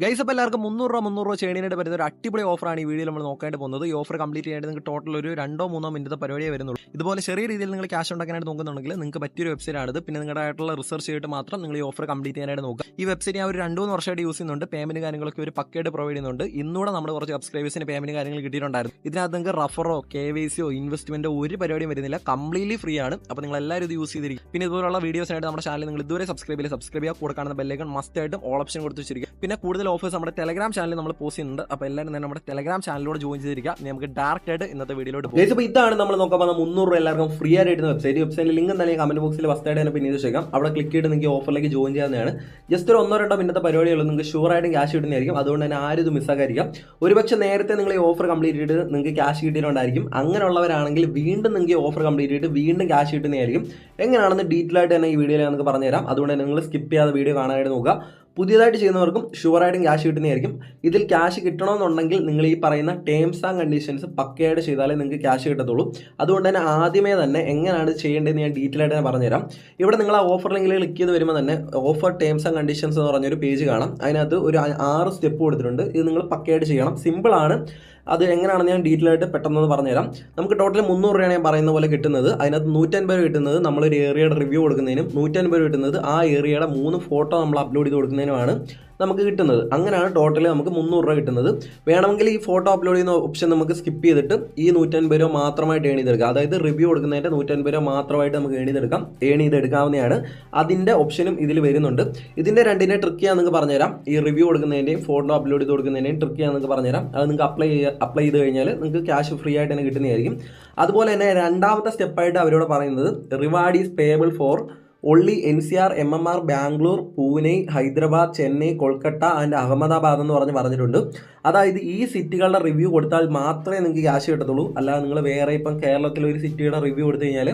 Guys അപ്പോൾ എല്ലാവർക്കും മുന്നൂറ് രൂപ മുന്നൂറ് രൂപ ചെയ്യണേനായിട്ട് വരുന്ന ഒരു അടിപൊളി ഓഫറാണ് ഈ വീഡിയോ നമ്മൾ നോക്കാനായിട്ട് പോകുന്നത്. ഈ ഓഫർ കംപ്ലീറ്റ് ചെയ്യാനായിട്ട് നിങ്ങൾക്ക് ടോട്ടൽ ഒരു രണ്ടോ മൂന്നോ മിനിറ്റ് പരിപാടിയേ വരുന്നുള്ളൂ. ഇതുപോലെ ചെറിയ രീതിയിൽ നിങ്ങൾ ക്യാഷ് ഉണ്ടാക്കാനായിട്ട് നോക്കുന്നുണ്ടെങ്കിൽ നിങ്ങൾക്ക് പറ്റിയൊരു വെബ്സൈറ്റ് ആണിത്. പിന്നെ നിങ്ങളുടെ ആയിട്ടുള്ള റിസർച്ച് ചെയ്തിട്ട് മാത്രം നിങ്ങൾ ഈ ഓഫർ കംപ്ലീറ്റ് ചെയ്യാനായിട്ട് നോക്കുക. ഈ വെബ്സൈറ്റ് ഞാൻ ഒരു രണ്ട് മൂന്ന് വർഷമായിട്ട് യൂസ് ചെയ്യുന്നുണ്ട്. പേയ്മെന്റ് കാര്യങ്ങളൊക്കെ ഒരു പക്കയായിട്ട് പ്രൊവൈഡ് ചെയ്യുന്നുണ്ട്. ഇന്നൂടെ നമ്മൾ കുറച്ച് സബ്സ്ക്രൈബേഴ്സിന് പേയ്മെന്റ് കാര്യങ്ങൾ കിട്ടിയിട്ടുണ്ടായിരുന്നു. ഇതിനകത്ത് നിങ്ങൾക്ക് റഫറോ കെ വൈ സിയോ ഇൻവെസ്റ്റ്മെന്റോ ഒരു പരിപാടിയും വരുന്നില്ല. കംപ്ലീറ്റ്ലി ഫ്രീ ആണ്. അപ്പോൾ നിങ്ങൾ എല്ലാവരും ഇത് യൂസ് ചെയ്തിരിക്കും പിന്നെ ഇതുപോലുള്ള വീഡിയോസിനായിട്ട് നമ്മുടെ ചാനൽ നിങ്ങൾ ഇതുവരെ സബ്സ്ക്രൈബ് ചെയ്യുക സബ്സ്ക്രൈബ് ചെയ്യുക കൂടെ കാണുന്ന ബെല്ലേക്കൺ മസ്റ്റ് ആയിട്ടും ഓൾ ഓപ്ഷൻ കൊടുത്ത് വെച്ചിരിക്കുക. പിന്നെ കൂടുതൽ ഓഫേഴ്സ് നമ്മുടെ ടെലഗ്രാം ചാനലിൽ നമ്മൾ പോസ്റ്റ് ചെയ്യുന്നുണ്ട്. അപ്പോൾ എല്ലാവരും തന്നെ നമ്മുടെ ടെലഗ്രാം ചാനലിലൂടെ ജോയിൻ ചെയ്തിരിക്കുക. നമുക്ക് ഡയറക്റ്റ് ആയിട്ട് ഇന്നത്തെ വീഡിയോയിലോട്ട് പോകും. ഇപ്പോൾ അപ്പോൾ ഇതാണ് നമ്മൾ നോക്കാൻ പോകുന്ന മുന്നൂറ് രൂപ എല്ലാവർക്കും ഫ്രീ ആയിട്ട് വെബ്സൈറ്റ് വെബ്സൈറ്റിൽ ലിങ്ക് എന്തായാലും കമന്റ് ബോക്സിൽ വസ്തായിട്ട് തന്നെ പിന്നീട് ചെയ്യാം അവിടെ ക്ലിക്ക് ചെയ്ത് നിങ്ങൾക്ക് ഓഫറിലേക്ക് ജോയിൻ ചെയ്യാവുന്നതാണ്. ജസ്റ്റ് ഒരു ഒന്നോ രണ്ടോ മിനിറ്റ് പരിപാടികളും നിങ്ങൾക്ക് ഷുവർ ആയിട്ടും ക്യാഷ് കിട്ടുന്നതായിരിക്കും. അതുകൊണ്ട് തന്നെ ആരും ഇത് മിസ്സാകാതിരിക്കാം ഒരുപക്ഷെ നേരത്തെ നിങ്ങൾ ഈ ഓഫർ കംപ്ലീറ്റ് ചെയ്തിട്ട് നിങ്ങൾക്ക് ക്യാഷ് കിട്ടിയിട്ടുണ്ടായിരിക്കും അങ്ങനെയുള്ളവരാണെങ്കിൽ വീണ്ടും നിങ്ങൾക്ക് ഓഫർ കംപ്ലീറ്റ് ചെയ്തിട്ട് വീണ്ടും ക്യാഷ് കിട്ടുന്നതായിരിക്കും. എങ്ങനെയാണെന്ന് ഡീറ്റെയിൽ ആയിട്ട് തന്നെ ഈ വീഡിയോയിൽ നമുക്ക് പറഞ്ഞുതരാം. അതുകൊണ്ട് തന്നെ നിങ്ങൾ സ്കിപ്പ് ചെയ്യാതെ വീഡിയോ കാണാനായിട്ട് നോക്കുക. പുതിയതായിട്ട് ചെയ്യുന്നവർക്കും ഷുവറായിട്ടും ക്യാഷ് കിട്ടുന്നതായിരിക്കും. ഇതിൽ ക്യാഷ് കിട്ടണമെന്നുണ്ടെങ്കിൽ നിങ്ങൾ ഈ പറയുന്ന ടേംസ് ആൻഡ് കണ്ടീഷൻസ് പക്കയായിട്ട് ചെയ്താലേ നിങ്ങൾക്ക് ക്യാഷ് കിട്ടത്തുള്ളൂ. അതുകൊണ്ട് തന്നെ ആദ്യമേ തന്നെ എങ്ങനെയാണ് ചെയ്യേണ്ടതെന്ന് ഞാൻ ഡീറ്റെയിൽ ആയിട്ട് ഞാൻ പറഞ്ഞുതരാം. ഇവിടെ നിങ്ങൾ ആ ഓഫർ ലിങ്കിൽ ക്ലിക്ക് ചെയ്ത് വരുമ്പോൾ തന്നെ ഓഫർ ടേംസ് ആൻഡ് കണ്ടീഷൻസ് എന്ന് പറഞ്ഞൊരു പേജ് കാണാം. അതിനകത്ത് ഒരു ആറ് സ്റ്റെപ്പ് കൊടുത്തിട്ടുണ്ട്. ഇത് നിങ്ങൾ പക്കയായിട്ട് ചെയ്യണം. സിമ്പിളാണ് അത് എങ്ങനെയാണെന്ന് ഞാൻ ഡീറ്റെയിൽ ആയിട്ട് പെട്ടെന്ന് പറഞ്ഞുതരാം. നമുക്ക് ടോട്ടൽ മുന്നൂറ് രൂപയാണ് ഞാൻ പറയുന്ന പോലെ കിട്ടുന്നത്. അതിനകത്ത് നൂറ്റൻപത് രൂപ കിട്ടുന്നത്. നമ്മളൊരു ഏരിയയുടെ റിവ്യൂ കൊടുക്കുന്നതിനും നൂറ്റൻപത് രൂപ കിട്ടുന്നത്. ആ ഏരിയയുടെ മൂന്ന് ഫോട്ടോ നമ്മൾ അപ്ലോഡ് ചെയ്ത് കൊടുക്കുന്നതിനുമാണ് നമുക്ക് കിട്ടുന്നത്. അങ്ങനെയാണ് ടോട്ടൽ നമുക്ക് മുന്നൂറ് രൂപ കിട്ടുന്നത്. വേണമെങ്കിൽ ഈ ഫോട്ടോ അപ്ലോഡ് ചെയ്യുന്ന ഓപ്ഷൻ നമുക്ക് സ്കിപ്പ് ചെയ്തിട്ട് ഈ നൂറ്റൻപത് രൂപ മാത്രമായിട്ട് ഏൺ ചെയ്തെടുക്കാം. അതായത് റിവ്യൂ കൊടുക്കുന്നതിന്റെ നൂറ്റൻപത് രൂപ മാത്രമായിട്ട് നമുക്ക് ഏൺ ചെയ്തെടുക്കാം. ഏൺ ചെയ്തെടുക്കാവുന്നതാണ്. അതിന്റെ ഓപ്ഷനും ഇതിൽ വരുന്നുണ്ട്. ഇതിന്റെ രണ്ടിന്റെ ട്രിക്കിയാണ് ഞാൻ നിങ്ങൾക്ക് പറഞ്ഞുതരാം. ഈ റിവ്യൂ കൊടുക്കുന്നതിന്റെയും ഫോട്ടോ അപ്ലോഡ് ചെയ്ത് കൊടുക്കുന്നതിന്റെയും ട്രിക്കിയാണ് ഞാൻ നിങ്ങൾക്ക് പറഞ്ഞുതരാം. അത് നിങ്ങൾക്ക് അപ്ലൈ അപ്ലൈ ചെയ്ത് കഴിഞ്ഞാൽ നിങ്ങൾക്ക് ക്യാഷ് ഫ്രീ ആയിട്ട് തന്നെ കിട്ടുന്നതായിരിക്കും. അതുപോലെ തന്നെ രണ്ടാമത്തെ സ്റ്റെപ്പായിട്ട് അവരോട് പറയുന്നത് reward is payable for only N C R M M R Bangalore Pune Hyderabad Chennai Kolkata and Ahmedabad എന്ന് പറഞ്ഞ് പറഞ്ഞിട്ടുണ്ട്. അതായത് ഈ സിറ്റികളുടെ റിവ്യൂ കൊടുത്താൽ മാത്രമേ നിങ്ങൾക്ക് ക്യാഷ് കിട്ടത്തുള്ളൂ. അല്ലാതെ നിങ്ങൾ വേറെ ഇപ്പം കേരളത്തിലെ ഒരു സിറ്റിയുടെ റിവ്യൂ കൊടുത്തു കഴിഞ്ഞാൽ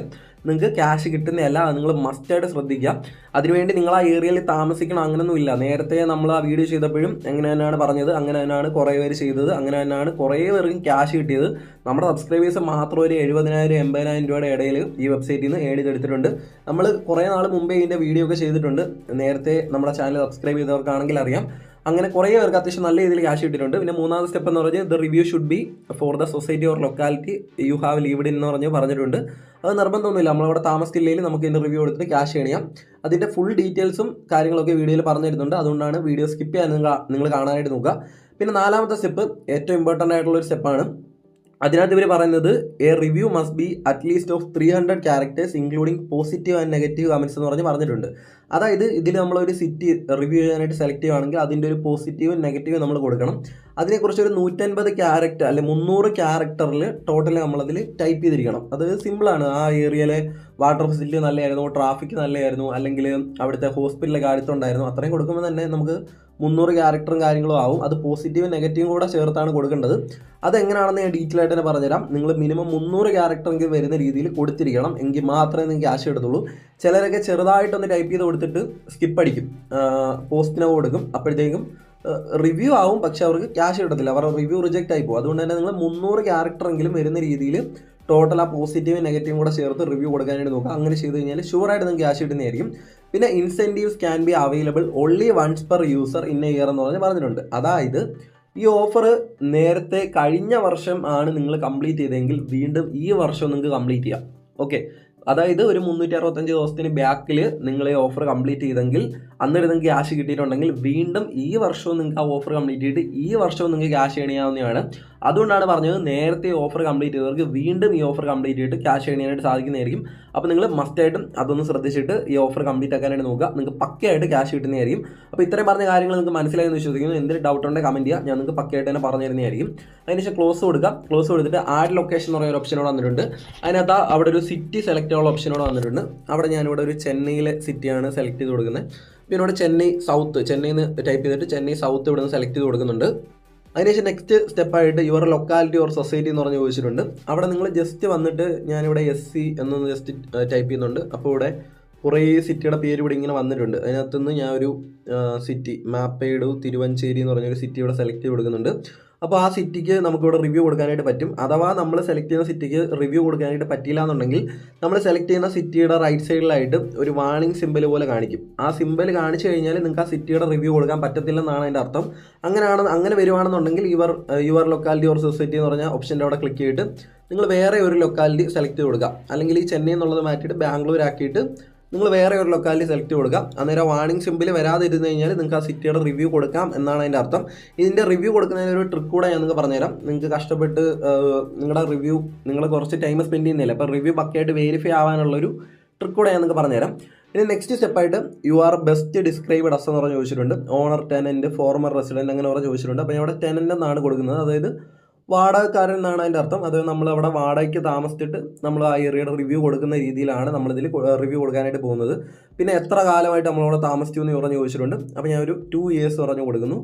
നിങ്ങൾക്ക് ക്യാഷ് കിട്ടുന്നതല്ല നിങ്ങൾ മസ്റ്റായിട്ട് ശ്രദ്ധിക്കുക. അതിനുവേണ്ടി നിങ്ങൾ ആ ഏരിയയിൽ താമസിക്കണം അങ്ങനെയൊന്നും ഇല്ല. നേരത്തെ നമ്മൾ ആ വീഡിയോ ചെയ്തപ്പോഴും അങ്ങനെ തന്നെയാണ് പറഞ്ഞത് അങ്ങനെ തന്നെയാണ് കുറേ പേര് ചെയ്തത് അങ്ങനെ തന്നെയാണ് കുറേ പേർക്കും ക്യാഷ് കിട്ടിയത്. നമ്മുടെ സബ്സ്ക്രൈബേഴ്സ് മാത്രം ഒരു എഴുപതിനായിരം എൺപതിനായിരം രൂപയുടെ ഇടയിൽ ഈ വെബ്സൈറ്റിൽ നിന്ന് ഏഡ് ചെയ്തെടുത്തിട്ടുണ്ട്. നമ്മൾ കുറേ നാൾ മുമ്പേ ഇതിന്റെ വീഡിയോ ഒക്കെ ചെയ്തിട്ടുണ്ട്. നേരത്തെ നമ്മുടെ ചാനൽ സബ്സ്ക്രൈബ് ചെയ്തവർക്കാണെങ്കിൽ അറിയാം. അങ്ങനെ കുറേ പേർക്ക് അത്യാവശ്യം നല്ല രീതിയിൽ ക്യാഷ് കിട്ടിയിട്ടുണ്ട്. പിന്നെ മൂന്നാമത്തെ സ്റ്റെപ്പ് എന്ന് പറഞ്ഞാൽ the review should be for the society or locality you have lived എന്ന് പറഞ്ഞ് പറഞ്ഞിട്ടുണ്ട്. അത് നിർബന്ധമൊന്നുമില്ല. നമ്മളവിടെ താമസിക്കില്ലെങ്കിൽ നമുക്ക് ഇതിന്റെ റിവ്യൂ എടുത്തിട്ട് ക്യാഷ് ചെയ്യാം അതിന്റെ ഫുൾ ഡീറ്റെയിൽസും കാര്യങ്ങളൊക്കെ വീഡിയോയിൽ പറഞ്ഞു തരുന്നുണ്ട്. അതുകൊണ്ടാണ് വീഡിയോ സ്കിപ്പ് ചെയ്യാൻ നിങ്ങൾ നിങ്ങൾ കാണാനായിട്ട് നോക്കുക. പിന്നെ നാലാമത്തെ സ്റ്റെപ്പ് ഏറ്റവും ഇമ്പോർട്ടന്റ് ആയിട്ടുള്ള ഒരു സ്റ്റെപ്പാണ് അതിനകത്ത് ഇവർ പറയുന്നത് a review must be at least of three hundred characters including positive and negative comments എന്ന് പറഞ്ഞ് പറഞ്ഞിട്ടുണ്ട്. അതായത് ഇതിൽ നമ്മളൊരു സിറ്റി റിവ്യൂ ചെയ്യാനായിട്ട് സെലക്ട് ചെയ്യുകയാണെങ്കിൽ അതിന്റെ ഒരു പോസിറ്റീവും നെഗറ്റീവും നമ്മൾ കൊടുക്കണം. അതിനെക്കുറിച്ച് ഒരു നൂറ്റൻപത് ക്യാരക്ടർ അല്ലെ മുന്നൂറ് ക്യാരക്ടറിൽ ടോട്ടൽ നമ്മളതിൽ ടൈപ്പ് ചെയ്തിരിക്കണം. അത് സിമ്പിളാണ് ആ ഏരിയയിലെ വാട്ടർ ഫെസിലിറ്റി നല്ലതായിരുന്നു ട്രാഫിക് നല്ലതായിരുന്നു അല്ലെങ്കിൽ അവിടുത്തെ ഹോസ്പിറ്റലിലെ കാര്യത്തുണ്ടായിരുന്നു അത്രയും കൊടുക്കുമ്പോൾ തന്നെ നമുക്ക് മുന്നൂറ് ക്യാരക്ടറും കാര്യങ്ങളും ആവും. അത് പോസിറ്റീവും നെഗറ്റീവും കൂടെ ചേർത്താണ് കൊടുക്കേണ്ടത്. അതെങ്ങനെയാണെന്ന് ഞാൻ ഡീറ്റെയിൽ ആയിട്ട് തന്നെ പറഞ്ഞുതരാം. നിങ്ങൾ മിനിമം മുന്നൂറ് ക്യാരക്ടറെങ്കിൽ വരുന്ന രീതിയിൽ കൊടുത്തിരിക്കണം. എങ്കിൽ മാത്രമേ നിങ്ങൾക്ക് ക്യാഷ് എടുത്തുള്ളൂ ചിലരൊക്കെ ചെറുതായിട്ടൊന്ന് ടൈപ്പ് ചെയ്ത് കൊടുത്തിട്ട് സ്കിപ്പ് അടിക്കും. പോസ്റ്റിനോ കൊടുക്കും അപ്പോഴത്തേക്കും റിവ്യൂ ആവും. പക്ഷെ അവർക്ക് ക്യാഷ് കിട്ടത്തില്ല. അവരുടെ റിവ്യൂ റിജക്റ്റ് ആയി പോകും. അതുകൊണ്ട് തന്നെ നിങ്ങൾ മുന്നൂറ് ക്യാരക്ടറെങ്കിലും വരുന്ന രീതിയിൽ ടോട്ടൽ ആ പോസിറ്റീവ് നെഗറ്റീവും കൂടെ ചേർത്ത് റിവ്യൂ കൊടുക്കാനായിട്ട് നോക്കുക. അങ്ങനെ ചെയ്ത് കഴിഞ്ഞാൽ ഷുവറായിട്ട് നിങ്ങൾക്ക് ക്യാഷ് കിട്ടുന്നതായിരിക്കും. പിന്നെ incentives can be available only once per user in a year എന്ന് പറഞ്ഞ് പറഞ്ഞിട്ടുണ്ട്. അതായത് ഈ ഓഫർ നേരത്തെ കഴിഞ്ഞ വർഷം ആണ് നിങ്ങൾ കംപ്ലീറ്റ് ചെയ്തതെങ്കിൽ വീണ്ടും ഈ വർഷം നിങ്ങൾക്ക് കംപ്ലീറ്റ് ചെയ്യാം. ഓക്കെ അതായത് ഒരു മുന്നൂറ്റി അറുപത്തഞ്ച് ദിവസത്തിന് ബാക്കിൽ നിങ്ങൾ ഈ ഓഫർ കംപ്ലീറ്റ് ചെയ്തെങ്കിൽ അന്നേരം നിങ്ങൾക്ക് ക്യാഷ് കിട്ടിയിട്ടുണ്ടെങ്കിൽ വീണ്ടും ഈ വർഷവും നിങ്ങൾക്ക് ആ ഓഫർ കംപ്ലീറ്റ് ചെയ്തിട്ട് ഈ വർഷവും നിങ്ങൾക്ക് ക്യാഷ് ചെയ്യാവുന്നതാണ്. അതുകൊണ്ടാണ് പറഞ്ഞത് നേരത്തെ ഓഫർ കംപ്ലീറ്റ് ചെയ്തവർക്ക് വീണ്ടും ഈ ഓഫർ കംപ്ലീറ്റ് ചെയ്തിട്ട് ക്യാഷ് ചെയ്യാനായിട്ട് സാധിക്കുന്നതായിരിക്കും. അപ്പോൾ നിങ്ങൾ മസ്റ്റായിട്ടും അതൊന്ന് ശ്രദ്ധിച്ചിട്ട് ഈ ഓഫർ കംപ്ലീറ്റ് ആക്കാനായിട്ട് നോക്കുക. നിങ്ങൾക്ക് പക്കയായിട്ട് ക്യാഷ് കിട്ടുന്നതായിരിക്കും. അപ്പോൾ ഇത്രയും പറഞ്ഞ കാര്യങ്ങൾ നിങ്ങൾക്ക് മനസ്സിലായെന്ന് വിശ്വസിക്കുന്നു. എന്തെങ്കിലും ഡൗട്ട് ഉണ്ടെങ്കിൽ കമന്റ് ചെയ്യുക. ഞാൻ നിങ്ങൾക്ക് പക്കയായിട്ട് തന്നെ പറഞ്ഞു തരുന്നതായിരിക്കും. അതിനുശേഷം ക്ലോസ് കൊടുക്കുക ക്ലോസ് കൊടുത്തിട്ട് ആഡ് ലൊക്കേഷൻ എന്ന് പറയുന്ന ഓപ്ഷനോട് വന്നിട്ടുണ്ട്. അതിനകത്ത് അവിടെ ഒരു സിറ്റി സെലക്ട് ചെയ്യാനുള്ള ഓപ്ഷനോട് വന്നിട്ടുണ്ട്. അവിടെ ഞാനിവിടെ ഒരു ചെന്നൈയിലെ സിറ്റിയാണ് സെലക്ട് ചെയ്ത് കൊടുക്കുന്നത്. പിന്നെ ഇവിടെ ചെന്നൈ സൗത്ത് ചെന്നൈയിൽ നിന്ന് ടൈപ്പ് ചെയ്തിട്ട് ചെന്നൈ സൗത്ത് ഇവിടെ നിന്ന് സെലക്ട് ചെയ്ത് കൊടുക്കുന്നുണ്ട്. അതിനുശേഷം നെക്സ്റ്റ് സ്റ്റെപ്പായിട്ട് യുവർ ലൊക്കാലിറ്റി ഓർ സൊസൈറ്റി എന്ന് പറഞ്ഞ് ചോദിച്ചിട്ടുണ്ട്. അവിടെ നിങ്ങൾ ജസ്റ്റ് വന്നിട്ട് ഞാനിവിടെ എസ് സി എന്നൊന്ന് ജസ്റ്റ് ടൈപ്പ് ചെയ്യുന്നുണ്ട്. അപ്പോൾ ഇവിടെ കുറേ സിറ്റിയുടെ പേര് ഇവിടെ ഇങ്ങനെ വന്നിട്ടുണ്ട്. അതിനകത്തുനിന്ന് ഞാൻ ഒരു സിറ്റി മാപ്പേഡു തിരുവഞ്ചേരി എന്ന് പറഞ്ഞൊരു സിറ്റി ഇവിടെ സെലക്ട് ചെയ്ത് കൊടുക്കുന്നുണ്ട്. അപ്പോൾ ആ സിറ്റിക്ക് നമുക്കിവിടെ റിവ്യൂ കൊടുക്കാനായിട്ട് പറ്റും. അഥവാ നമ്മൾ സെലക്ട് ചെയ്യുന്ന സിറ്റിക്ക് റിവ്യൂ കൊടുക്കാനായിട്ട് പറ്റില്ല എന്നുണ്ടെങ്കിൽ നമ്മൾ സെലക്ട് ചെയ്യുന്ന സിറ്റിയുടെ റൈറ്റ് സൈഡിലായിട്ട് ഒരു വാണിംഗ് സിമ്പിൾ പോലെ കാണിക്കും. ആ സിമ്പിൾ കാണിച്ചു കഴിഞ്ഞാൽ നിങ്ങൾക്ക് ആ സിറ്റിയുടെ റിവ്യൂ കൊടുക്കാൻ പറ്റത്തില്ലെന്നാണ് അതിന്റെ അർത്ഥം. അങ്ങനെയാണ് അങ്ങനെ വരുവാണെന്നുണ്ടെങ്കിൽ your your locality or society എന്ന് പറഞ്ഞ ഓപ്ഷന്റെ അവിടെ ക്ലിക്ക് ചെയ്തിട്ട് നിങ്ങൾ വേറെ ഒരു ലൊക്കാലിറ്റി സെലക്ട് ചെയ്ത് കൊടുക്കുക. അല്ലെങ്കിൽ ഈ ചെന്നൈ എന്നുള്ളത് മാറ്റിയിട്ട് ബാംഗ്ലൂർ ആക്കിയിട്ട് നിങ്ങൾ വേറെ ഒരു ലൊക്കാലിറ്റി സെലക്ട് കൊടുക്കാം. അന്നേരം വാണിംഗ് സിമ്പിൾ വരാതിരുന്നു കഴിഞ്ഞാൽ നിങ്ങൾക്ക് ആ സിറ്റിയുടെ റിവ്യൂ കൊടുക്കാം എന്നാണ് അതിന്റെ അർത്ഥം. ഇതിന്റെ റിവ്യൂ കൊടുക്കുന്നതിന് ഒരു ട്രിക്ക് കൂടെ ഞാൻ നിങ്ങൾക്ക് പറഞ്ഞുതരാം. നിങ്ങൾക്ക് കഷ്ടപ്പെട്ട് നിങ്ങളുടെ റിവ്യൂ നിങ്ങൾ കുറച്ച് ടൈം സ്പെൻഡ് ചെയ്യുന്നില്ല. അപ്പോൾ റിവ്യൂ പക്കയായിട്ട് വെരിഫൈ ആവാനുള്ളൊരു ട്രിക്ക് കൂടെ ഞാൻ നിങ്ങൾക്ക് പറഞ്ഞുതരാം. ഇനി നെക്സ്റ്റ് സ്റ്റെപ്പായിട്ട് you are best described as എന്ന് പറഞ്ഞ് ചോദിച്ചിട്ടുണ്ട്. ഓണർ ടെനന്റ് ഫോർമർ റെസിഡന്റ് അങ്ങനെ പറഞ്ഞ് ചോദിച്ചിട്ടുണ്ട്. അപ്പോൾ ഞാൻ അവിടെ ടെനന്റ് എന്നാണ് കൊടുക്കുന്നത്. അതായത് വാടകക്കാരൻ എന്നാണ് അതിന്റെ അർത്ഥം. അത് നമ്മൾ അവിടെ വാടകയ്ക്ക് താമസിച്ചിട്ട് നമ്മൾ ആ ഏരിയയുടെ റിവ്യൂ കൊടുക്കുന്ന രീതിയിലാണ് നമ്മളിതിൽ റിവ്യൂ കൊടുക്കാനായിട്ട് പോകുന്നത്. പിന്നെ എത്ര കാലമായിട്ട് നമ്മളവിടെ താമസിച്ചു എന്ന് പറഞ്ഞ് ചോദിച്ചിട്ടുണ്ട്. അപ്പോൾ ഞാൻ ഒരു ടു ഇയേഴ്സ് പറഞ്ഞു കൊടുക്കുന്നു.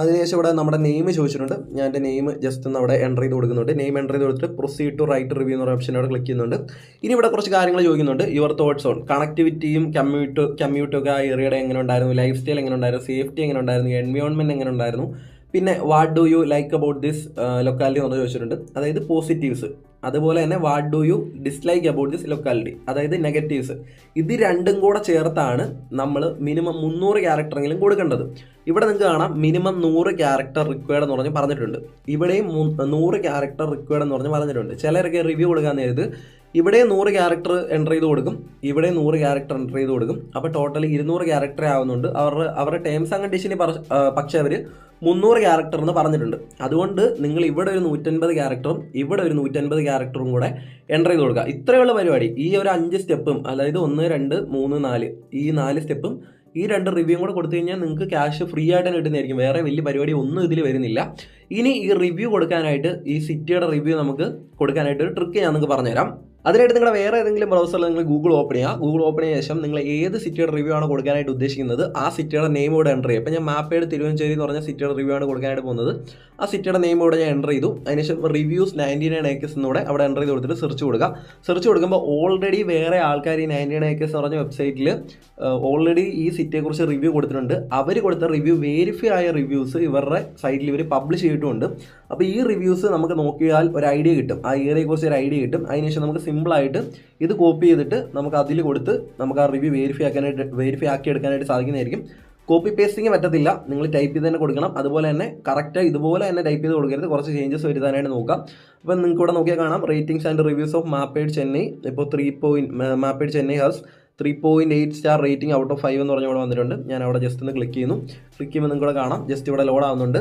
അതിനുശേഷം ഇവിടെ നമ്മുടെ നെയിം ചോദിച്ചിട്ടുണ്ട്. ഞാൻ എന്റെ നെയിം ജസ്റ്റ് ഒന്ന് അവിടെ എന്റർ ചെയ്ത് കൊടുക്കുന്നുണ്ട്. നെയിം എന്റർ ചെയ്ത് കൊടുത്തിട്ട് പ്രൊസീഡ് ടു റൈറ്റ് റിവ്യൂ എന്ന ഓപ്ഷൻ അവിടെ ക്ലിക്ക് ചെയ്യുന്നുണ്ട്. ഇനി ഇവിടെ കുറച്ച് കാര്യങ്ങൾ ചോദിക്കുന്നുണ്ട്. യുവർ തോട്ട്സ് ഓൺ കണക്ടിവിറ്റിയും കമ്മ്യൂട്ട് ഒക്കെ ആ ഏരിയയുടെ എങ്ങനെ ഉണ്ടായിരുന്നു? ലൈഫ് സ്റ്റൈൽ എങ്ങനെ ഉണ്ടായിരുന്നു? സേഫ്റ്റി എങ്ങനെ ഉണ്ടായിരുന്നു? എൻവയോൺമെന്റ് എങ്ങനെ ഉണ്ടായിരുന്നു? പിന്നെ what do you like about this locality എന്ന് ചോദിച്ചിട്ടുണ്ട്. അതായത് പോസിറ്റീവ്സ് അതുപോലെ തന്നെ what do you dislike about this locality അതായത് നെഗറ്റീവ്സ് ഇത് രണ്ടും കൂടെ ചേർത്താണ് നമ്മൾ മിനിമം മുന്നൂറ് ക്യാരക്ടറെങ്കിലും കൊടുക്കേണ്ടത്. ഇവിടെ നിങ്ങൾക്ക് കാണാം മിനിമം നൂറ് ക്യാരക്ടർ റിക്വയർഡ് എന്ന് പറഞ്ഞ് പറഞ്ഞിട്ടുണ്ട്. ഇവിടെയും നൂറ് ക്യാരക്ടർ റിക്വയർഡ് എന്ന് പറഞ്ഞ് പറഞ്ഞിട്ടുണ്ട്. ചിലരൊക്കെ റിവ്യൂ കൊടുക്കാൻ നേരത്ത് ഇവിടെ നൂറ് ക്യാരക്ടർ എന്റർ ചെയ്ത് കൊടുക്കും. ഇവിടെ നൂറ് ക്യാരക്ടർ എന്റർ ചെയ്ത് കൊടുക്കും. അപ്പോൾ ടോട്ടൽ ഇരുന്നൂറ് ക്യാരക്ടർ ആവുന്നുണ്ട്. അവരുടെ അവരുടെ ടേംസ് ആൻഡ് കണ്ടീഷനിൽ പക്ഷേ അവർ മുന്നൂറ് ക്യാരക്ടർ എന്ന് പറഞ്ഞിട്ടുണ്ട്. അതുകൊണ്ട് നിങ്ങൾ ഇവിടെ ഒരു നൂറ്റൻപത് ക്യാരക്ടറും ഇവിടെ ഒരു നൂറ്റൻപത് ക്യാരക്ടറും കൂടെ എന്റർ ചെയ്ത് കൊടുക്കുക. ഇത്രയുള്ള പരിപാടി. ഈ ഒരു അഞ്ച് സ്റ്റെപ്പും അതായത് ഒന്ന് രണ്ട് മൂന്ന് നാല് ഈ നാല് സ്റ്റെപ്പും ഈ രണ്ട് റിവ്യൂ കൂടെ കൊടുത്തു കഴിഞ്ഞാൽ നിങ്ങൾക്ക് ക്യാഷ് ഫ്രീ ആയിട്ട് കിട്ടുന്നതായിരിക്കും. വേറെ വലിയ പരിപാടി ഒന്നും ഇതിൽ വരുന്നില്ല. ഇനി ഈ റിവ്യൂ കൊടുക്കാനായിട്ട് ഈ സിറ്റിയുടെ റിവ്യൂ നമുക്ക് കൊടുക്കാനായിട്ട് ഒരു ട്രിക്ക് ഞാൻ നിങ്ങൾക്ക് പറഞ്ഞുതരാം. അതിനായിട്ട് നിങ്ങൾ വേറെ ഏതെങ്കിലും ബ്രൗസറിൽ നിങ്ങൾ ഗൂഗിൾ ഓപ്പൺ ചെയ്യുക ഗൂഗിൾ ഓപ്പൺ ചെയ്ത ശേഷം നിങ്ങൾ ഏത് സിറ്റിയുടെ റിവ്യൂ ആണ് കൊടുക്കാനായിട്ട് ഉദ്ദേശിക്കുന്നത്? ആ സിറ്റിയുടെ നെയിം ഇവിടെ എന്റർ ചെയ്യുക അപ്പോൾ ഞാൻ മാപ്പേഡ് തിരുവഞ്ചേരി എന്ന് പറഞ്ഞ സിറ്റിയുടെ റിവ്യൂ ആണ് കൊടുക്കാനായിട്ട് പോകുന്നത്. ആ സിറ്റിയുടെ നെയിം ഇവിടെ ഞാൻ എന്റർ ചെയ്തു. അതിനുശേഷം റിവ്യൂസ് നയന്റി നയൻ ഏക്കേഴ്സ് എന്നൂടെ അവിടെ എന്റർ ചെയ്ത് കൊടുത്തിട്ട് സെർച്ച് കൊടുക്കുക. സെർച്ച് കൊടുക്കുമ്പോൾ ഓൾറെഡി വേറെ ആൾക്കാർ ഈ നയന്റി നയൻ ഏക്കേഴ്സ് എന്ന് പറഞ്ഞ വെബ്സൈറ്റിൽ ഓൾറെഡി ഈ സിറ്റിയെക്കുറിച്ച് റിവ്യൂ കൊടുത്തിട്ടുണ്ട്. അവർ കൊടുത്ത റിവ്യൂ വേരിഫൈ ആയ റിവ്യൂസ് ഇവരുടെ സൈറ്റിൽ ഇവർ പബ്ലിഷ് ചെയ്തിട്ടുണ്ട് അപ്പോൾ ഈ റിവ്യൂസ് നമുക്ക് നോക്കിയാൽ ഒരു ഐഡിയ കിട്ടും. ആ ഏരിയയെക്കുറിച്ച് ഒരു ഐഡിയ കിട്ടും. അതിനുശേഷം നമുക്ക് സിമ്പിളായിട്ട് ഇത് കോപ്പി ചെയ്തിട്ട് നമുക്ക് അതിൽ കൊടുത്ത് നമുക്ക് ആ റിവ്യൂ വെരിഫൈ ആക്കാനായിട്ട് വെരിഫൈ ആക്കി എടുക്കാനായിട്ട് സാധിക്കുന്നതായിരിക്കും. കോപ്പി പേസ്റ്റിങ് പറ്റത്തില്ല. നിങ്ങൾ ടൈപ്പ് ചെയ്ത് തന്നെ കൊടുക്കണം. അതുപോലെ തന്നെ കറക്റ്റ് ഇതുപോലെ തന്നെ ടൈപ്പ് ചെയ്ത് കൊടുക്കരുത്. കുറച്ച് ചേഞ്ചസ് വരുത്താനായിട്ട് നോക്കാം. അപ്പോൾ നിങ്ങൾക്ക് ഇവിടെ നോക്കിയാൽ കാണാം. Ratings and reviews of mapped Chennai ഇപ്പോൾ three point mapped Chennai has three point eight star rating out of five എന്ന് പറഞ്ഞ ഇവിടെ വന്നിട്ടുണ്ട്. ഞാൻ അവിടെ ജസ്റ്റ് ഒന്ന് ക്ലിക്ക് ചെയ്യുന്നു. ക്ലിക്ക് ചെയ്യുമ്പോൾ നിങ്ങൾ ഇവിടെ കാണാം. ജസ്റ്റ് ഇവിടെ ലോഡ് ആവുന്നുണ്ട്.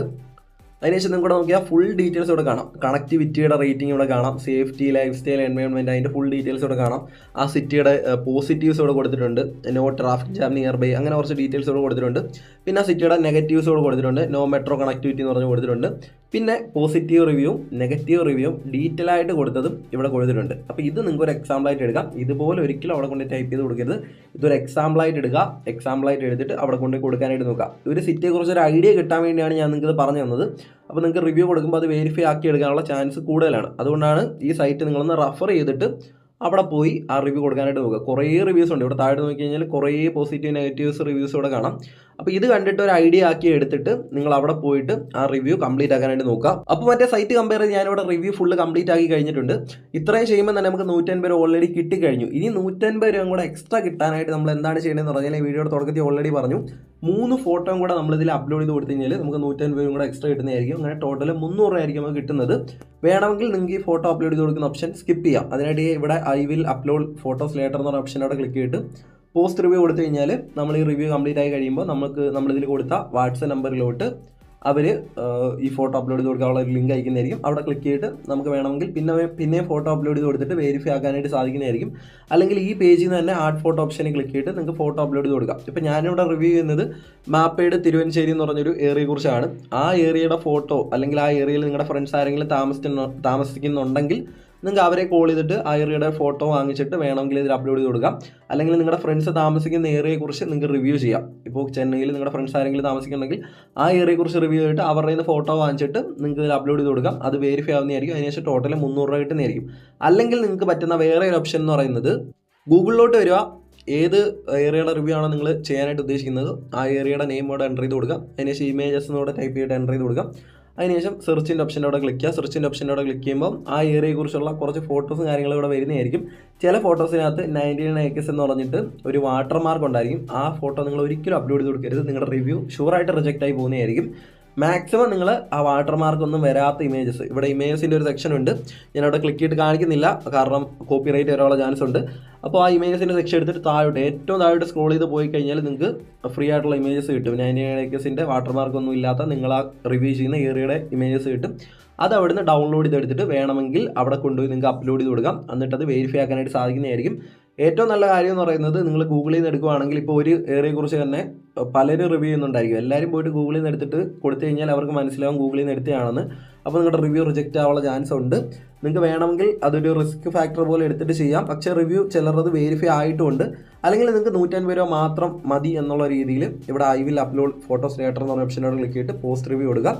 അതിനുശേഷം കൂടെ നോക്കിയാൽ ഫുൾ ഡീറ്റെയിൽസ് ഇവിടെ കാണാം. കണക്ടിവിറ്റിയുടെ റേറ്റിംഗ് ഇവിടെ കാണാം. സേഫ്റ്റി ലൈഫ് സ്റ്റൈൽ എൻവയോൺമെന്റ് അതിന്റെ ഫുൾ ഡീറ്റെയിൽസ് ഇവിടെ കാണാം. ആ സിറ്റിയുടെ പോസിറ്റീവ്സ് ഇവിടെ കൊടുത്തിട്ടുണ്ട്. No traffic jam nearby അങ്ങനെ കുറച്ച് ഡീറ്റെയിൽസ് ഇവിടെ കൊടുത്തിട്ടുണ്ട്. പിന്നെ ആ സിറ്റിയുടെ നെഗറ്റീവ്സ് ഇവിടെ കൊടുത്തിട്ടുണ്ട്. നോ മെട്രോ കണക്ടിവിറ്റി എന്ന് പറഞ്ഞ് കൊടുത്തിട്ടുണ്ട്. പിന്നെ പോസിറ്റീവ് റിവ്യൂവും നെഗറ്റീവ് റിവ്യൂവും ഡീറ്റെയിൽ ആയിട്ട് കൊടുത്തതും ഇവിടെ കൊടുത്തിട്ടുണ്ട്. അപ്പോൾ ഇത് നിങ്ങൾക്ക് ഒരു എക്സാമ്പിൾ ആയിട്ട് എടുക്കാം. ഇതുപോലെ ഒരിക്കലും അവിടെ കൊണ്ട് ടൈപ്പ് ചെയ്ത് കൊടുക്കരുത്. ഇതൊരു എക്സാമ്പിൾ ആയിട്ട് എടുക്കുക. എക്സാമ്പിൾ ആയിട്ട് എടുത്തിട്ട് അവിടെ കൊണ്ട് കൊടുക്കാനായിട്ട് നോക്കുക. ഒരു സിറ്റിയെക്കുറിച്ച് ഒരു ഐഡിയ കിട്ടാൻ വേണ്ടിയാണ് ഞാൻ നിങ്ങൾക്ക് പറഞ്ഞു തന്നത്. അപ്പോൾ നിങ്ങൾക്ക് റിവ്യൂ കൊടുക്കുമ്പോൾ അത് വെരിഫൈ ആക്കി എടുക്കാനുള്ള ചാൻസ് കൂടുതലാണ്. അതുകൊണ്ടാണ് ഈ സൈറ്റ് നിങ്ങളൊന്ന് റഫർ ചെയ്തിട്ട് അവിടെ പോയി ആ റിവ്യൂ കൊടുക്കാനായിട്ട് നോക്കുക. കുറേ റിവ്യൂസ് ഉണ്ട്. ഇവിടെ താഴെ നോക്കി കഴിഞ്ഞാൽ കുറേ പോസിറ്റീവ് നെഗറ്റീവ്സ് റിവ്യൂസ് ഇവിടെ കാണാം. അപ്പോൾ ഇത് കണ്ടിട്ട് ഒരു ഐഡിയ ആക്കി എടുത്തിട്ട് നിങ്ങൾ അവിടെ പോയിട്ട് ആ റിവ്യൂ കംപ്ലീറ്റ് ആക്കാനായിട്ട് നോക്കുക. അപ്പോൾ മറ്റേ സൈറ്റ് കമ്പയർ ചെയ്ത് ഞാനിവിടെ റിവ്യൂ ഫുള്ള് കംപ്ലീറ്റ് ആക്കി കഴിഞ്ഞിട്ടുണ്ട്. ഇത്രയും ചെയ്യുമ്പോൾ തന്നെ നമുക്ക് നൂറ്റൻപത് രൂപ ഓൾറെഡി കിട്ടിക്കഴിഞ്ഞു. ഇനി നൂറ്റൻപത് രൂപ കൂടെ എക്സ്ട്രാ കിട്ടാനായിട്ട് നമ്മൾ എന്താണ് ചെയ്യേണ്ടതെന്ന് പറഞ്ഞാൽ വീഡിയോയുടെ തുടക്കത്തിൽ ഓൾറെഡി പറഞ്ഞു. മൂന്ന് ഫോട്ടോയും കൂടെ നമ്മളിതിൽ അപ്ലോഡ് ചെയ്ത് കൊടുത്തു കഴിഞ്ഞാൽ നമുക്ക് നൂറ്റൻപത് രൂപയും കൂടെ എക്സ്ട്രാ കിട്ടുന്നതായിരിക്കും. അങ്ങനെ ടോട്ടൽ മുന്നൂറ് ആയിരിക്കും നമുക്ക് കിട്ടുന്നത്. വേണമെങ്കിൽ നിങ്ങൾക്ക് ഈ ഫോട്ടോ അപ്ലോഡ് ചെയ്ത് കൊടുക്കുന്ന ഓപ്ഷൻ സ്കിപ്പ് ചെയ്യാം. അതിനായിട്ട് ഇവിടെ I will upload photos later എന്ന് പറഞ്ഞ ഓപ്ഷൻ അവിടെ ക്ലിക്ക് ചെയ്തിട്ട് പോസ്റ്റ് റിവ്യൂ കൊടുത്തു കഴിഞ്ഞാൽ നമ്മൾ ഈ റിവ്യൂ കംപ്ലീറ്റ് ആയി കഴിയുമ്പോൾ നമുക്ക് നമ്മളിതിൽ കൊടുത്ത വാട്സപ്പ് നമ്പറിലോട്ട് അവർ ഈ ഫോട്ടോ അപ്ലോഡ് ചെയ്ത് കൊടുക്കാനുള്ള ഒരു ലിങ്ക് അയക്കുന്നതായിരിക്കും. അവിടെ ക്ലിക്ക് ചെയ്തിട്ട് നമുക്ക് വേണമെങ്കിൽ പിന്നെ പിന്നെയും ഫോട്ടോ അപ്ലോഡ് ചെയ്ത് കൊടുത്തിട്ട് വെരിഫൈ ആക്കാനായിട്ട് സാധിക്കുന്നതായിരിക്കും. അല്ലെങ്കിൽ ഈ പേജിൽ നിന്ന് തന്നെ ആഡ് ഫോട്ടോ ഓപ്ഷനിൽ ക്ലിക്ക് ചെയ്തിട്ട് നിങ്ങൾക്ക് ഫോട്ടോ അപ്ലോഡ് ചെയ്ത് കൊടുക്കാം. ഇപ്പോൾ ഞാനിവിടെ റിവ്യൂ ചെയ്യുന്നത് മാപ്പേഡ് തിരുവഞ്ചേരി എന്ന് പറഞ്ഞൊരു ഏരിയയെക്കുറിച്ചാണ് ആ ഏരിയയുടെ ഫോട്ടോ അല്ലെങ്കിൽ ആ ഏരിയയിൽ നിങ്ങളുടെ ഫ്രണ്ട്സ് ആരെങ്കിലും താമസിക്കുന്ന താമസിക്കുന്നുണ്ടെങ്കിൽ നിങ്ങൾക്ക് അവരെ കോൾ ചെയ്തിട്ട് ആ ഏരിയയുടെ ഫോട്ടോ വാങ്ങിച്ചിട്ട് വേണമെങ്കിൽ ഇതിൽ അപ്ലോഡ് ചെയ്ത് കൊടുക്കാം. അല്ലെങ്കിൽ നിങ്ങളുടെ ഫ്രണ്ട്സ് താമസിക്കുന്ന ഏരിയയെക്കുറിച്ച് നിങ്ങൾക്ക് റിവ്യൂ ചെയ്യാം. ഇപ്പോൾ ചെന്നൈയിൽ നിങ്ങളുടെ ഫ്രണ്ട്സ് ആരെങ്കിലും താമസിക്കുന്നുണ്ടെങ്കിൽ ആ ഏരിയയെക്കുറിച്ച് റിവ്യൂ ചെയ്തിട്ട് അവരുടെ നിന്ന് ഫോട്ടോ വാങ്ങിച്ചിട്ട് നിങ്ങൾക്ക് ഇതിൽ അപ്ലോഡ് ചെയ്ത് കൊടുക്കാം. അത് വെരിഫൈ ആവുന്നതായിരിക്കും. അതിനുശേഷം ടോട്ടൽ മുന്നൂറ് രൂപ കിട്ടുന്നതായിരിക്കും. അല്ലെങ്കിൽ നിങ്ങൾക്ക് പറ്റുന്ന വേറെ ഒരു ഓപ്ഷൻ എന്ന് പറയുന്നത് ഗൂഗിളിലോട്ട് വരിക. ഏത് ഏരിയയുടെ റിവ്യൂ ആണോ നിങ്ങൾ ചെയ്യാനായിട്ട് ഉദ്ദേശിക്കുന്നത് ആ ഏരിയയുടെ നെയിം അവിടെ എന്റർ ചെയ്ത് കൊടുക്കുക. അതിനുശേഷം ഇമേജസ് എന്നോട് ടൈപ്പ് ചെയ്തിട്ട് എന്റർ ചെയ്ത് കൊടുക്കുക. അതിനുശേഷം സെർച്ചിന്റെ ഓപ്ഷന്റെ അവിടെ ക്ലിക്ക് ചെയ്യുക. സെർച്ചിന്റെ ഓപ്ഷന്റെ അവിടെ ക്ലിക്ക് ചെയ്യുമ്പോൾ ആ ഏരിയയെക്കുറിച്ചുള്ള കുറച്ച് ഫോട്ടോസും കാര്യങ്ങളും ഇവിടെ വരുന്നതായിരിക്കും. ചില ഫോട്ടോസിനകത്ത് നയന്റി നയൻ ഏക്കേഴ്സ് എന്ന് പറഞ്ഞിട്ട് ഒരു വാട്ടർ മാർക്ക് ഉണ്ടായിരിക്കും. ആ ഫോട്ടോ നിങ്ങൾ ഒരിക്കലും അപ്ലോഡ് ചെയ്ത് കൊടുക്കരുത്. നിങ്ങളുടെ റിവ്യൂ ഷുവറായിട്ട് റിജക്റ്റ് ആയി പോകുന്നതായിരിക്കും. മാക്സിമം നിങ്ങൾ ആ വാട്ടർ മാർക്ക് ഒന്നും വരാത്ത ഇമേജസ് ഇവിടെ ഇമേജസിന്റെ ഒരു സെക്ഷൻ ഉണ്ട്. ഞാൻ അവിടെ ക്ലിക്ക് ചെയ്തിട്ട് കാണിക്കുന്നില്ല. കാരണം കോപ്പി റൈറ്റ് വരാനുള്ള ചാൻസ് ഉണ്ട്. അപ്പോൾ ആ ഇമേജസിന്റെ സെക്ഷൻ എടുത്തിട്ട് താഴോട്ട് ഏറ്റവും താഴോട്ട് സ്ക്രോൾ ചെയ്ത് പോയി കഴിഞ്ഞാൽ നിങ്ങൾക്ക് ഫ്രീ ആയിട്ടുള്ള ഇമേജസ് കിട്ടും. നയൻ ഏക്കേഴ്സിന്റെ വാട്ടർ ഇല്ലാത്ത നിങ്ങൾ ആ റിവ്യൂ ചെയ്യുന്ന ഏറിയയുടെ ഇമേജസ് കിട്ടും. അത് അവിടുന്ന് ഡൗൺലോഡ് ചെയ്തെടുത്തിട്ട് വേണമെങ്കിൽ അവിടെ കൊണ്ടുപോയി നിങ്ങൾക്ക് അപ്ലോഡ് ചെയ്ത് കൊടുക്കാം. എന്നിട്ട് അത് വെരിഫൈ ആക്കാനായിട്ട് സാധിക്കുന്നതായിരിക്കും. ഏറ്റവും നല്ല കാര്യം എന്ന് പറയുന്നത് നിങ്ങൾ ഗൂഗിളിൽ നിന്ന് എടുക്കുകയാണെങ്കിൽ ഇപ്പോൾ ഒരു ഏറിയയെക്കുറിച്ച് തന്നെ പലരും റിവ്യൂ ചെയ്യുന്നുണ്ടായിരിക്കും. എല്ലാവരും പോയിട്ട് ഗൂഗിളിൽ നിന്ന് എടുത്തിട്ട് കൊടുത്തു കഴിഞ്ഞാൽ അവർക്ക് മനസ്സിലാവും ഗൂഗിളിൽ നിന്ന് എടുത്തതാണെന്ന്. അപ്പോൾ നിങ്ങളുടെ റിവ്യൂ റിജക്റ്റ് ആവാനുള്ള ചാൻസ് ഉണ്ട്. നിങ്ങൾക്ക് വേണമെങ്കിൽ അതൊരു റിസ്ക് ഫാക്ടർ പോലെ എടുത്തിട്ട് ചെയ്യാം. പക്ഷേ റിവ്യൂ ചിലരത് വെരിഫൈ ആയിട്ടുണ്ട്. അല്ലെങ്കിൽ നിങ്ങൾക്ക് നൂറ്റൻപത് രൂപ മാത്രം മതി എന്നുള്ള രീതിയിൽ ഇവിടെ I will upload photos later എന്ന് പറഞ്ഞ ഓപ്ഷനോട് ക്ലിക്ക് ചെയ്തിട്ട് പോസ്റ്റ് റിവ്യൂ കൊടുക്കുക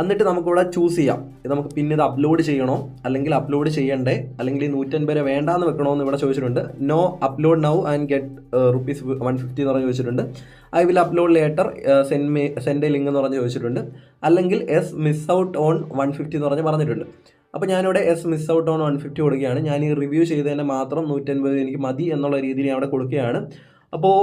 എന്നിട്ട് നമുക്കിവിടെ ചൂസ് ചെയ്യാം. ഇത് നമുക്ക് പിന്നെ ഇത് അപ്ലോഡ് ചെയ്യണോ? അല്ലെങ്കിൽ അപ്ലോഡ് ചെയ്യണ്ടേ? അല്ലെങ്കിൽ ഈ നൂറ്റൻപത് രൂപ വേണ്ടാന്ന് വെക്കണോ എന്ന് ഇവിടെ ചോദിച്ചിട്ടുണ്ട്. No upload now and get rupees one fifty എന്ന് പറഞ്ഞ് ചോദിച്ചിട്ടുണ്ട്. I will upload later send me send a link എന്ന് പറഞ്ഞ് ചോദിച്ചിട്ടുണ്ട്. അല്ലെങ്കിൽ yes miss out on one fifty എന്ന് പറഞ്ഞ് പറഞ്ഞിട്ടുണ്ട്. അപ്പോൾ ഞാനിവിടെ yes miss out on one fifty കൊടുക്കുകയാണ്. ഞാൻ ഈ റിവ്യൂ ചെയ്തതിന് മാത്രം നൂറ്റൻപത് എനിക്ക് മതി എന്നുള്ള രീതിയിൽ ഞാൻ അവിടെ കൊടുക്കുകയാണ്. അപ്പോൾ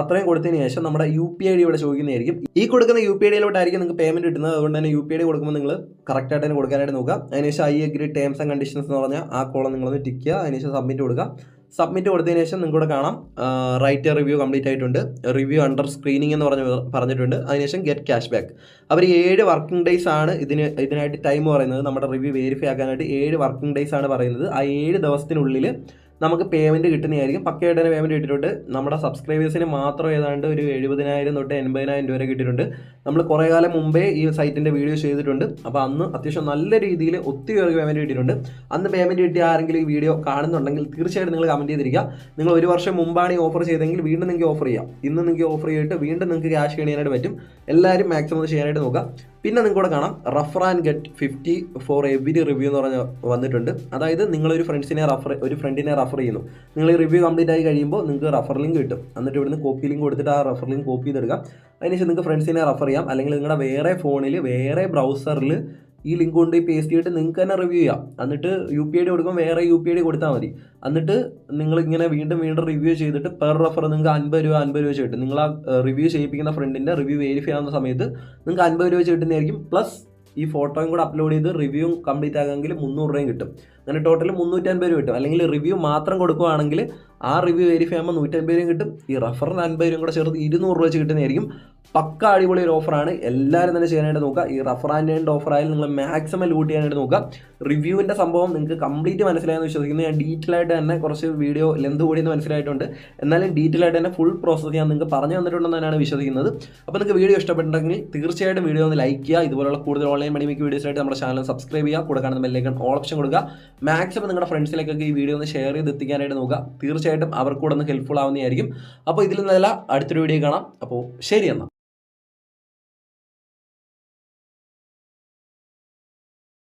അത്രയും കൊടുത്തതിന് ശേഷം നമ്മുടെ യു പി ഐ ഡി ഇവിടെ ചോദിക്കുന്നതായിരിക്കും. ഈ കൊടുക്കുന്ന യു പി ഐ ഡിയിലോട്ടായിരിക്കും നിങ്ങൾക്ക് പേയ്മെന്റ് കിട്ടുന്നത്. അതുകൊണ്ട് തന്നെ യു പി ഐ ഡി കൊടുക്കുമ്പോൾ നിങ്ങൾ കറക്റ്റായിട്ട് തന്നെ കൊടുക്കാനായിട്ട് നോക്കുക. അതിനുശേഷം I agree terms and conditions എന്ന് പറഞ്ഞാൽ ആ കോളം നിങ്ങളൊന്ന് ടിക്ക് ചെയ്യുക. അതിനുശേഷം സബ്മിറ്റ് കൊടുക്കുക. സബ്മിറ്റ് കൊടുത്തതിന് ശേഷം നിങ്ങൾക്കൂടെ കാണാം. റൈറ്റ് റിവ്യൂ കംപ്ലീറ്റ് ആയിട്ടുണ്ട്. റിവ്യൂ അണ്ടർ സ്ക്രീനിങ് എന്ന് പറഞ്ഞ് പറഞ്ഞിട്ടുണ്ട്. അതിനുശേഷം ഗെറ്റ് ക്യാഷ് ബാക്ക് അവർ ഏഴ് വർക്കിംഗ് ഡേയ്സ് ആണ് ഇതിന് ഇതിനായിട്ട് ടൈം പറയുന്നത്. നമ്മുടെ റിവ്യൂ വെരിഫൈ ആക്കാനായിട്ട് ഏഴ് വർക്കിംഗ് ഡേയ്സ് ആണ് പറയുന്നത്. ആ ഏഴ് ദിവസത്തിനുള്ളിൽ നമുക്ക് പേയ്മെന്റ് കിട്ടുന്നതായിരിക്കും. പക്കയായിട്ട് തന്നെ പേയ്മെന്റ് കിട്ടിയിട്ടുണ്ട്. നമ്മുടെ സബ്സ്ക്രൈബേഴ്സിന് മാത്രം ഏതാണ്ട് ഒരു എഴുപതിനായിരം തൊട്ട് എൺപതിനായിരം രൂപ വരെ കിട്ടിയിട്ടുണ്ട്. നമ്മൾ കുറേ കാലം മുമ്പേ ഈ സൈറ്റിന്റെ വീഡിയോ ചെയ്തിട്ടുണ്ട്. അപ്പോൾ അന്ന് അത്യാവശ്യം നല്ല രീതിയിൽ ഒത്തിരി പേർക്ക് പേയ്മെന്റ് കിട്ടിയിട്ടുണ്ട്. അന്ന് പേയ്മെന്റ് കിട്ടിയ ആരെങ്കിലും ഈ വീഡിയോ കാണുന്നുണ്ടെങ്കിൽ തീർച്ചയായിട്ടും നിങ്ങൾ കമന്റ് ചെയ്തിരിക്കുക. നിങ്ങൾ ഒരു വർഷം മുമ്പാണ് ഈ ഓഫർ ചെയ്തെങ്കിൽ വീണ്ടും നിങ്ങൾക്ക് ഓഫർ ചെയ്യാം. ഇന്ന് നിങ്ങൾക്ക് ഓഫർ ചെയ്തിട്ട് വീണ്ടും നിങ്ങൾക്ക് ക്യാഷ് ചെയ്യാനായിട്ട് പറ്റും. എല്ലാവരും മാക്സിമം ചെയ്യാനായിട്ട് നോക്കുക. പിന്നെ നിങ്ങളുടെ കാണാം. Refer and get fifty for every review എന്ന് പറഞ്ഞ് വന്നിട്ടുണ്ട്. അതായത് നിങ്ങളൊരു ഫ്രണ്ട്സിനെ റഫർ ഒരു ഫ്രണ്ടിനെ റഫർ ചെയ്യുന്നു. നിങ്ങൾ ഈ റിവ്യൂ കംപ്ലീറ്റ് ആയി കഴിയുമ്പോൾ നിങ്ങൾക്ക് റഫർ ലിങ്ക് കിട്ടും. എന്നിട്ട് ഇവിടുന്ന് കോപ്പി ലിങ്ക് കൊടുത്തിട്ട് ആ റഫർ ലിങ്ക് കോപ്പി ചെയ്തെടുക്കാം. അതിനുശേഷം നിങ്ങൾക്ക് ഫ്രണ്ട്സിനെ റഫർ ചെയ്യാം. അല്ലെങ്കിൽ നിങ്ങളുടെ വേറെ ഫോണിൽ വേറെ ബ്രൗസറിൽ ഈ ലിങ്ക് കൊണ്ട് പേസ്റ്റ് ചെയ്തിട്ട് നിങ്ങൾക്ക് തന്നെ റിവ്യൂ ചെയ്യാം. എന്നിട്ട് യു പി ഐ ഡി കൊടുക്കുമ്പോൾ വേറെ യു പി ഐ ഡി കൊടുത്താൽ മതി. എന്നിട്ട് നിങ്ങൾ ഇങ്ങനെ വീണ്ടും വീണ്ടും റിവ്യൂ ചെയ്തിട്ട് പെർ റെഫർ നിങ്ങൾക്ക് അൻപത് രൂപ അൻപത് രൂപ വെച്ചിട്ട് നിങ്ങൾ ആ റിവ്യൂ ചെയ്യിപ്പിക്കുന്ന ഫ്രണ്ടിന്റെ റിവ്യൂ വെരിഫൈ ആവുന്ന സമയത്ത് നിങ്ങൾക്ക് അൻപത് രൂപ വെച്ച് കിട്ടുന്നതായിരിക്കും. പ്ലസ് ഈ ഫോട്ടോയും കൂടെ അപ്ലോഡ് ചെയ്ത് റിവ്യൂ കംപ്ലീറ്റ് ആകാമെങ്കിൽ മുന്നൂറ് രൂപയും കിട്ടും. അങ്ങനെ ടോട്ടൽ മുന്നൂറ്റൻപത് രൂപ കിട്ടും. അല്ലെങ്കിൽ റിവ്യൂ മാത്രം കൊടുക്കുകയാണെങ്കിൽ ആ റിവ്യൂ വെരിഫൈ ആകുമ്പോൾ നൂറ്റൻപത് രൂപയും കിട്ടും. ഈ റഫറിന് അൻപത് രൂപയും കൂടെ ചേർത്ത് ഇരുന്നൂറ് രൂപ വെച്ച് കിട്ടുന്നതായിരിക്കും. പക്ക അടിപൊളി ഒരു ഓഫറാണ് എല്ലാവരും തന്നെ ചെയ്യാനായിട്ട് നോക്കുക. ഈ റഫർ ആൻഡ് ഓഫർ ആയാലും നിങ്ങൾ മാക്സിമം ലൂട്ട് ചെയ്യാനായിട്ട് നോക്കുക. റിവ്യൂവിന്റെ സംഭവം നിങ്ങൾക്ക് കംപ്ലീറ്റ് മനസ്സിലായെന്ന് വിശ്വസിക്കുന്നു. ഞാൻ ഡീറ്റെയിൽ ആയിട്ട് തന്നെ കുറച്ച് വീഡിയോ ലെന്ത് കൂടിയെന്ന് മനസ്സിലായിട്ടുണ്ട്. എന്നാലും ഡീറ്റെയിൽ ആയിട്ട് തന്നെ ഫുൾ പ്രോസസ്സ് ഞാൻ നിങ്ങൾക്ക് പറഞ്ഞു തന്നിട്ടുണ്ടെന്ന് തന്നെയാണ് വിശ്വസിക്കുന്നത്. അപ്പോൾ നിങ്ങൾക്ക് വീഡിയോ ഇഷ്ടപ്പെട്ടിട്ടുണ്ടെങ്കിൽ തീർച്ചയായിട്ടും വീഡിയോ ഒന്ന് ലൈക്ക് ചെയ്യുക. ഇതുപോലുള്ള കൂടുതൽ ഓൺലൈൻ മണിമിക്ക് വീഡിയോസായിട്ട് നമ്മുടെ ചാനൽ സബ്സ്ക്രൈബ് ചെയ്യുക. കൂടെ കാണുന്ന ബെല്ലേക്കൺ ഓപ്ഷൻ കൊടുക്കുക. മാക്സിമം നിങ്ങളുടെ ഫ്രണ്ട്സിലേക്കൊക്കെ ഈ വീഡിയോ ഒന്ന് ഷെയർ ചെയ്ത് എത്തിക്കാനായിട്ട് നോക്കുക. തീർച്ചയായിട്ടും അവർക്കൂടെ ഒന്ന് ഹെൽപ്ഫുൾ ആവുന്നതായിരിക്കും. അപ്പോൾ ഇതിൽ നിന്നല്ല അടുത്തൊരു വീഡിയോ കാണാം. അപ്പോൾ ശരി എന്നാൽ.